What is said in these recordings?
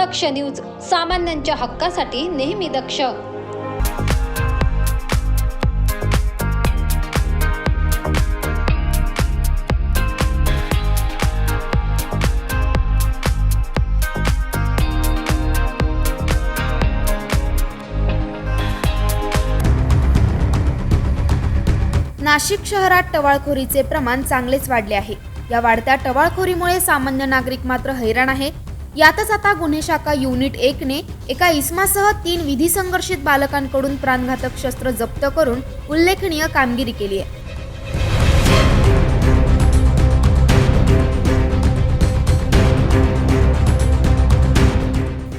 दक्ष news सामान्यांच्या हक्कासाठी नेहमी दक्ष. नाशिक शहरात टवाळखोरीचे प्रमाण चांगलेच वाढले आहे. या वाढत्या टवाळखोरीमुळे सामान्य नागरिक मात्र हैराण आहे. यातच आता गुन्हे शाखा युनिट एकने एका इसमासह तीन विधी संघर्षित बालकांकडून प्राणघातक शस्त्र जप्त करून उल्लेखनीय कामगिरी केली आहे.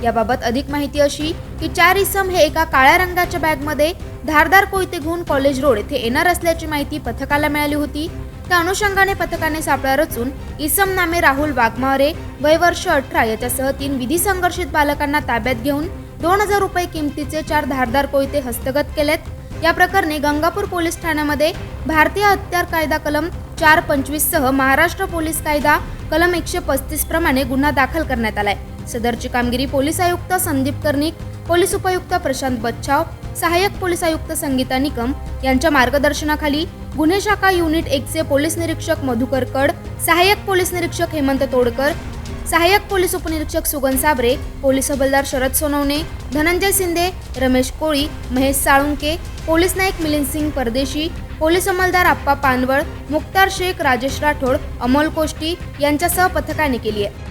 याबाबत अधिक माहिती अशी की चार इसम हे एका काळ्या रंगाच्या बॅगमध्ये धारदार कोयते घेऊन कॉलेज रोड येथे येणार असल्याची माहिती पथकाला मिळाली होती. त्या अनुषंगाने पथकाने सापळा रचून इसम नामे राहुल वाघमारे वय वर्ष अठरा याच्यासह तीन विधी संघर्षित बालकांना ताब्यात घेऊन दोन हजार रुपये किमतीचे चार धारदार कोयते हस्तगत केलेत. या प्रकरणी गंगापूर पोलीस ठाण्यामध्ये भारतीय हत्यार कायदा कलम चार पंचवीस सह महाराष्ट्र पोलीस कायदा कलम एकशे पस्तीस प्रमाणे गुन्हा दाखल करण्यात आलाय. सदरची कामगिरी पोलीस आयुक्त संदीप कर्णिक पोलीस उपायुक्त प्रशांत बच्छाव सहाय्यक पोलीस आयुक्त संगीता निकम यांच्या मार्गदर्शनाखाली गुन्हे शाखा युनिट एकचे पोलीस निरीक्षक मधुकर कड सहाय्यक पोलीस निरीक्षक हेमंत तोडकर सहाय्यक पोलीस उपनिरीक्षक सुगन साबरे पोलीस हवालदार शरद सोनवणे धनंजय शिंदे रमेश कोळी महेश साळुंके पोलीस नाईक मिलिंद सिंग परदेशी पोलीस अंमलदार आप्पा पानवळ मुक्तार शेख राजेश राठोड अमोल कोष्टी यांच्यासह पथकाने केली आहे.